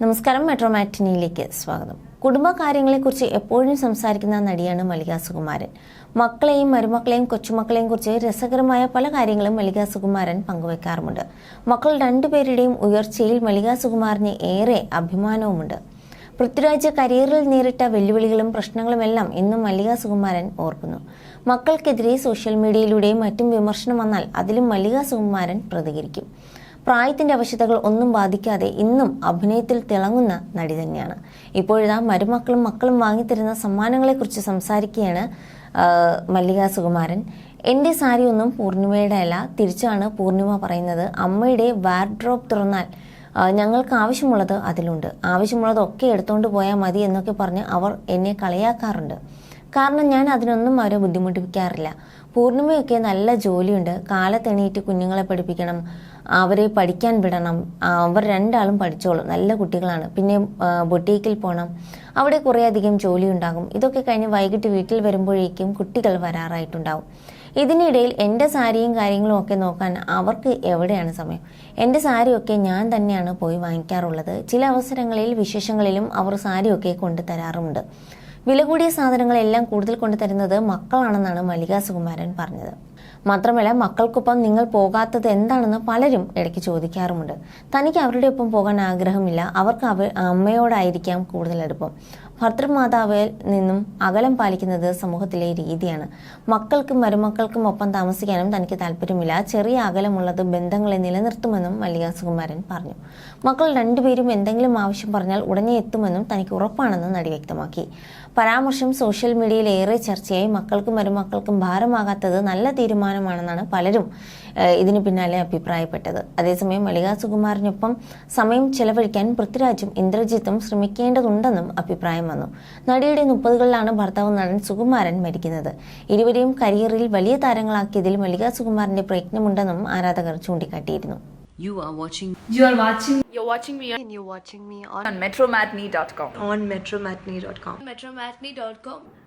നമസ്കാരം മെട്രോ മാറ്റിനിയിലേക്ക് സ്വാഗതം. കുടുംബകാര്യങ്ങളെക്കുറിച്ച് എപ്പോഴും സംസാരിക്കുന്ന നടിയാണ് മല്ലിക സുകുമാരൻ. മക്കളെയും മരുമക്കളെയും കൊച്ചുമക്കളെയും കുറിച്ച് രസകരമായ പല കാര്യങ്ങളും മല്ലിക സുകുമാരൻ പങ്കുവെക്കാറുമുണ്ട്. മക്കൾ രണ്ടുപേരുടെയും ഉയർച്ചയിൽ മല്ലിക സുകുമാരന് ഏറെ അഭിമാനവുമുണ്ട്. പൃഥ്വിരാജ് കരിയറിൽ നേരിട്ട വെല്ലുവിളികളും പ്രശ്നങ്ങളുമെല്ലാം ഇന്നും മല്ലിക സുകുമാരൻ ഓർക്കുന്നു. മക്കൾക്കെതിരെ സോഷ്യൽ മീഡിയയിലൂടെയും മറ്റും വിമർശനം വന്നാൽ അതിലും മല്ലിക സുകുമാരൻ പ്രതികരിക്കും. പ്രായത്തിന്റെ അവശതകൾ ഒന്നും ബാധിക്കാതെ ഇന്നും അഭിനയത്തിൽ തിളങ്ങുന്ന നടി തന്നെയാണ്. ഇപ്പോഴിതാ മരുമക്കളും മക്കളും വാങ്ങിത്തരുന്ന സമ്മാനങ്ങളെക്കുറിച്ച് സംസാരിക്കുകയാണ് മല്ലിക സുകുമാരൻ. എന്റെ സാരി ഒന്നും പൂർണിമയുടെ അല്ല തിരിച്ചാണ് പൂർണിമ പറയുന്നത്. അമ്മയുടെ വാർഡ്രോപ്പ് തുറന്നാൽ ഞങ്ങൾക്ക് ആവശ്യമുള്ളത് അതിലുണ്ട്. ആവശ്യമുള്ളതൊക്കെ എടുത്തുകൊണ്ട് പോയാൽ മതി എന്നൊക്കെ പറഞ്ഞ് അവർ എന്നെ കളിയാക്കാറുണ്ട്. കാരണം ഞാൻ അതിനൊന്നും അവരെ ബുദ്ധിമുട്ടിപ്പിക്കാറില്ല. പൂർണിമയൊക്കെ നല്ല ജോലിയുണ്ട്. കാലത്തെണീറ്റ് കുഞ്ഞുങ്ങളെ പഠിപ്പിക്കണം അവരെ പഠിക്കാൻ വിടണം. അവർ രണ്ടാളും പഠിച്ചോളും. നല്ല കുട്ടികളാണ്. പിന്നെ ബൊട്ടീക്കിൽ പോകണം അവിടെ കുറേ അധികം ജോലി ഉണ്ടാകും ഇതൊക്കെ കഴിഞ്ഞ് വൈകിട്ട് വീട്ടിൽ വരുമ്പോഴേക്കും കുട്ടികൾ വരാറായിട്ടുണ്ടാവും. ഇതിനിടയിൽ എന്റെ സാരിയും കാര്യങ്ങളും ഒക്കെ നോക്കാൻ അവർക്ക് എവിടെയാണ് സമയം? എന്റെ സാരിയൊക്കെ ഞാൻ തന്നെയാണ് പോയി വാങ്ങിക്കാറുള്ളത്. ചില അവസരങ്ങളിൽ വിശേഷങ്ങളിലും അവർ സാരിയൊക്കെ കൊണ്ടു തരാറുമുണ്ട് വില കൂടിയ സാധനങ്ങളെല്ലാം കൂടുതൽ കൊണ്ടുതരുന്നത് മക്കളാണെന്നാണ് മല്ലിക സുകുമാരൻ പറഞ്ഞത്. മാത്രമല്ല മക്കൾക്കൊപ്പം നിങ്ങൾ പോകാത്തത് എന്താണെന്ന് പലരും ഇടയ്ക്ക് ചോദിക്കാറുമുണ്ട്. തനിക്ക് അവരുടെ ഒപ്പം പോകാൻ ആഗ്രഹമില്ല. അവർക്ക് അവ അമ്മയോടായിരിക്കാം കൂടുതൽ അടുപ്പം. ഭർത്തൃമാതാവിൽ നിന്നും അകലം പാലിക്കുന്നത് സമൂഹത്തിലെ രീതിയാണ്. മക്കൾക്കും മരുമക്കൾക്കും ഒപ്പം താമസിക്കാനും തനിക്ക് താല്പര്യമില്ല. ചെറിയ അകലമുള്ളത് ബന്ധങ്ങളെ നിലനിർത്തുമെന്നും മല്ലിക സുകുമാരൻ പറഞ്ഞു. മക്കൾ രണ്ടുപേരും എന്തെങ്കിലും ആവശ്യം പറഞ്ഞാൽ ഉടനെ എത്തുമെന്നും തനിക്ക് ഉറപ്പാണെന്നും നടി വ്യക്തമാക്കി. പരാമർശം സോഷ്യൽ മീഡിയയിൽ ഏറെ ചർച്ചയായി. മക്കൾക്കും മരുമക്കൾക്കും ഭാരമാകാത്തത് നല്ല തീരുമാനമാണെന്നാണ് പലരും ഇതിനു പിന്നാലെ അഭിപ്രായപ്പെട്ടത് അതേസമയം മല്ലിക സുകുമാരനൊപ്പം സമയം ചെലവഴിക്കാൻ പൃഥ്വിരാജും ഇന്ദ്രജിത്തും ശ്രമിക്കേണ്ടതുണ്ടെന്നും അഭിപ്രായം വന്നു നടിയുടെ മുപ്പതുകളിലാണ് ഭർത്താവ് നടൻ സുകുമാരൻ മരിക്കുന്നത് ഇരുവരെയും കരിയറിൽ വലിയ താരങ്ങളാക്കിയതിൽ മല്ലിക സുകുമാരന്റെ പ്രയത്നമുണ്ടെന്നും ആരാധകർ ചൂണ്ടിക്കാട്ടിയിരുന്നു You are watching You are watching You're watching me and you're watching me on on metromatney.com. on metromatney.com. metromatney.com.